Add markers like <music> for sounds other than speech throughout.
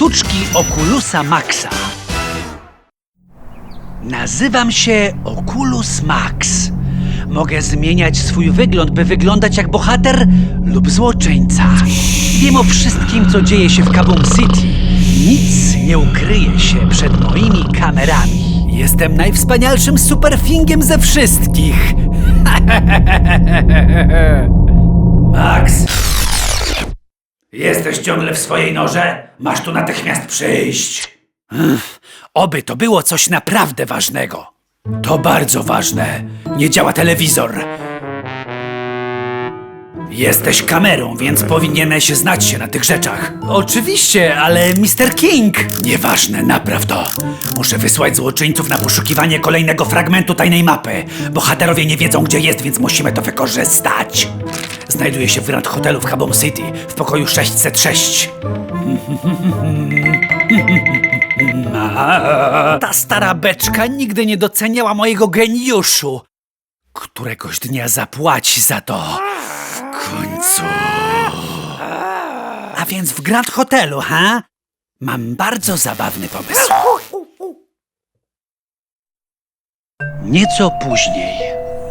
sztuczki Oculusa Maxa. Nazywam się Oculus Max. Mogę zmieniać swój wygląd, by wyglądać jak bohater lub złoczyńca. Wiem o wszystkim, co dzieje się w Kaboom City. Nic nie ukryje się przed moimi kamerami. Jestem najwspanialszym superfingiem ze wszystkich. <laughs> Max! Jesteś ciągle w swojej norze? Masz tu natychmiast przyjść. Oby to było coś naprawdę ważnego. To bardzo ważne. Nie działa telewizor. Jesteś kamerą, więc powinieneś znać się na tych rzeczach. Oczywiście, ale Mr. King. Nieważne, napraw to. Muszę wysłać złoczyńców na poszukiwanie kolejnego fragmentu tajnej mapy. Bohaterowie nie wiedzą, gdzie jest, więc musimy to wykorzystać. Znajduję się w Grand Hotelu w Habom City, w pokoju 606. <laughs> Ta stara beczka nigdy nie doceniała mojego geniuszu. Któregoś dnia zapłaci za to. W końcu. A więc w Grand Hotelu, ha? Mam bardzo zabawny pomysł. Nieco później.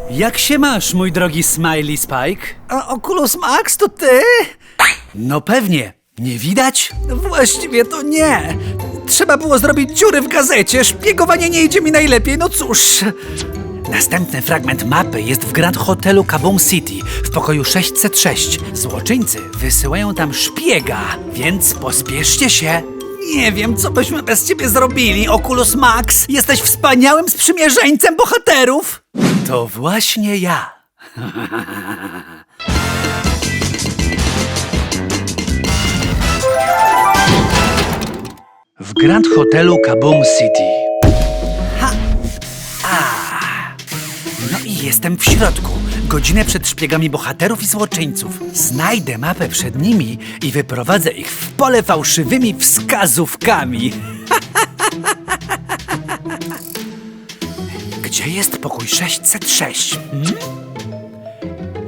Jak się masz, mój drogi Smiley Spike? A Oculus Max to ty? No pewnie. Nie widać? Właściwie to nie. Trzeba było zrobić dziury w gazecie. Szpiegowanie nie idzie mi najlepiej, no cóż. Następny fragment mapy jest w Grand Hotelu Kaboom City w pokoju 606. Złoczyńcy wysyłają tam szpiega, więc pospieszcie się. Nie wiem, co byśmy bez ciebie zrobili, Oculus Max. Jesteś wspaniałym sprzymierzeńcem bohaterów. To właśnie ja. W Grand Hotelu Kaboom City. Ha! A! No i jestem w środku. Godzinę przed szpiegami bohaterów i złoczyńców. Znajdę mapę przed nimi i wyprowadzę ich w pole fałszywymi wskazówkami. <laughs> Gdzie jest pokój 606? Hmm?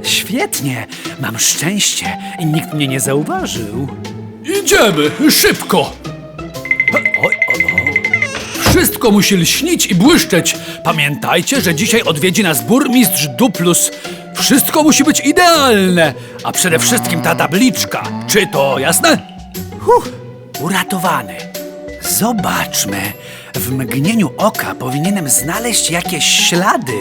Świetnie, mam szczęście i nikt mnie nie zauważył. Idziemy, szybko! Wszystko musi lśnić i błyszczeć. Pamiętajcie, że dzisiaj odwiedzi nas burmistrz Duplus. Wszystko musi być idealne, a przede wszystkim ta tabliczka. Czy to jasne? Huh, uratowany. Zobaczmy. W mgnieniu oka powinienem znaleźć jakieś ślady.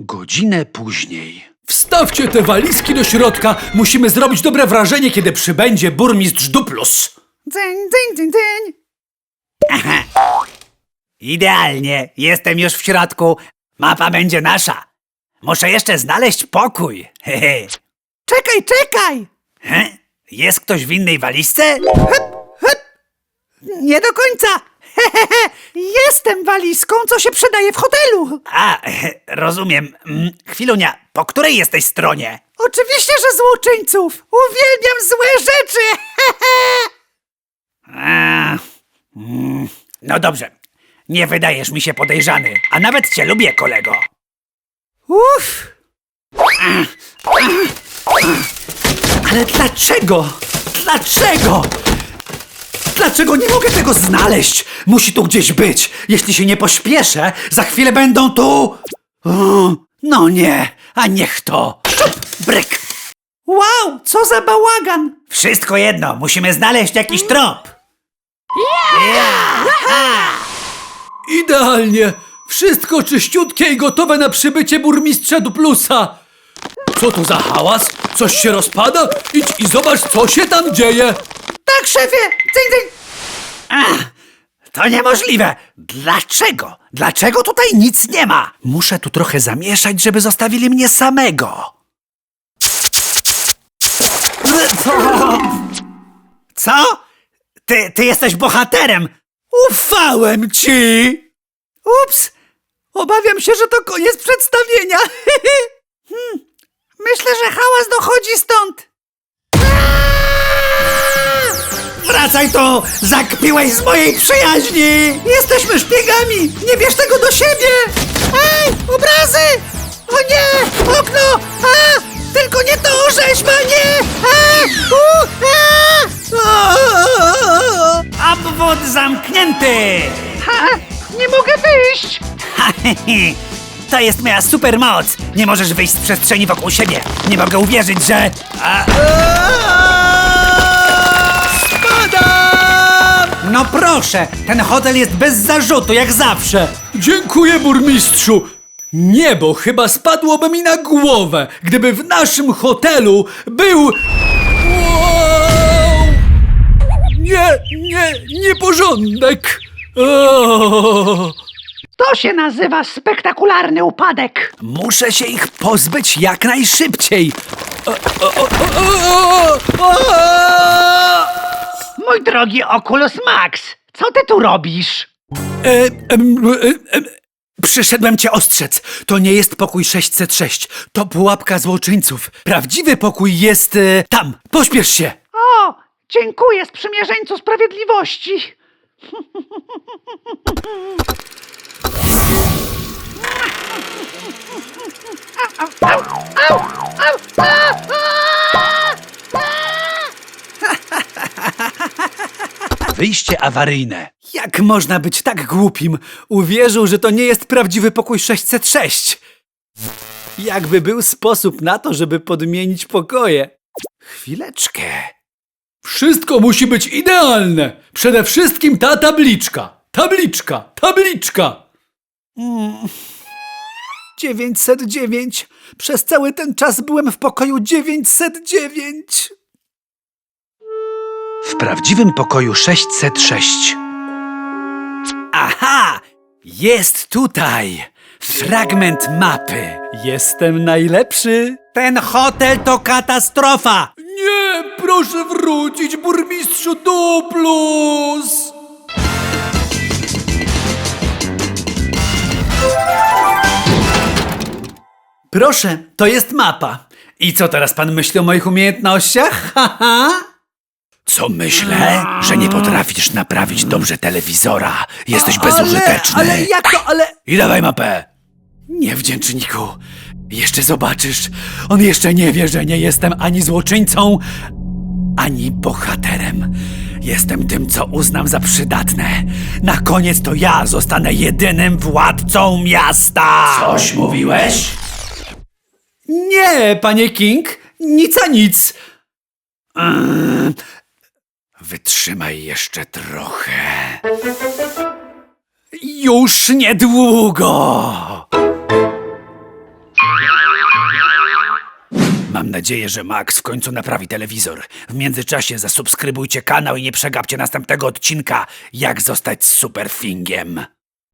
Godzinę później. Wstawcie te walizki do środka. Musimy zrobić dobre wrażenie, kiedy przybędzie burmistrz Duplus. Dzień, dzień, dzień, dzień. <laughs> Idealnie, jestem już w środku. Mapa będzie nasza. Muszę jeszcze znaleźć pokój. Hehe. <laughs> Czekaj, czekaj. He? Jest ktoś w innej walizce? Nie do końca. <laughs> Jestem walizką, co się przydaje w hotelu. A, rozumiem. Mm, Chwilunia, po której jesteś stronie? Oczywiście, że złoczyńców. Uwielbiam złe rzeczy. A, mm, no dobrze. Nie wydajesz mi się podejrzany, a nawet cię lubię, kolego. Uff. Ale dlaczego? Dlaczego? Dlaczego nie mogę tego znaleźć? Musi tu gdzieś być. Jeśli się nie pośpieszę, za chwilę będą tu. O, no nie, a niech to. Szczup, bryk. Wow, co za bałagan. Wszystko jedno, musimy znaleźć jakiś trop. Idealnie! Wszystko czyściutkie i gotowe na przybycie burmistrza Duplusa! Co to za hałas? Coś się rozpada? Idź i zobacz, co się tam dzieje! Tak, szefie. Dzień, dzień. To niemożliwe! Dlaczego? Dlaczego tutaj nic nie ma? Muszę tu trochę zamieszać, żeby zostawili mnie samego. Co? Ty, ty jesteś bohaterem! Ufałem ci! Ups. Obawiam się, że to koniec przedstawienia. <laughs> hmm. Myślę, że hałas dochodzi stąd. Wracaj tu! Zakpiłeś z mojej przyjaźni! Jesteśmy szpiegami! Nie bierz tego do siebie! Ej, obrazy! O nie! Okno! A! Tylko nie to, rzeźba, nie! A! U! A! Obwód zamknięty! Ha, nie mogę wyjść! Ha, he, he. To jest moja supermoc! Nie możesz wyjść z przestrzeni wokół siebie! Nie mogę uwierzyć, że... A... Spadam! No proszę, ten hotel jest bez zarzutu, jak zawsze. Dziękuję, burmistrzu. Niebo chyba spadłoby mi na głowę, gdyby w naszym hotelu był. Nie, nie, nieporządek. O! To się nazywa spektakularny upadek. Muszę się ich pozbyć jak najszybciej! Mój drogi Oculus Max, co ty tu robisz? E, em, e, em, przyszedłem cię ostrzec. To nie jest pokój 606. To pułapka złoczyńców. Prawdziwy pokój jest e, tam. Pośpiesz się. Dziękuję, sprzymierzeńcu sprawiedliwości. Wyjście awaryjne. Jak można być tak głupim? Uwierzył, że to nie jest prawdziwy pokój 606. Jakby był sposób na to, żeby podmienić pokoje. Chwileczkę. Wszystko musi być idealne. Przede wszystkim ta tabliczka. Tabliczka, tabliczka. 909. Przez cały ten czas byłem w pokoju 909. W prawdziwym pokoju 606. Aha! Jest tutaj! Fragment mapy. Jestem najlepszy. Ten hotel to katastrofa. Proszę wrócić, burmistrzu Duplus. Proszę, to jest mapa. I co teraz pan myśli o moich umiejętnościach? <laughs> Haha! Co myślę? Że nie potrafisz naprawić dobrze telewizora. Jesteś bezużyteczny. Ale, ale jak to, ale... I dawaj mapę! Niewdzięczniku! Jeszcze zobaczysz! On jeszcze nie wie, że nie jestem ani złoczyńcą, ani bohaterem. Jestem tym, co uznam za przydatne. Na koniec to ja zostanę jedynym władcą miasta! Coś mówiłeś? Nie, panie King, nic a nic. Mm, Wytrzymaj jeszcze trochę. Już niedługo! Nadzieję, że Max w końcu naprawi telewizor. W międzyczasie zasubskrybujcie kanał i nie przegapcie następnego odcinka Jak zostać superfingiem.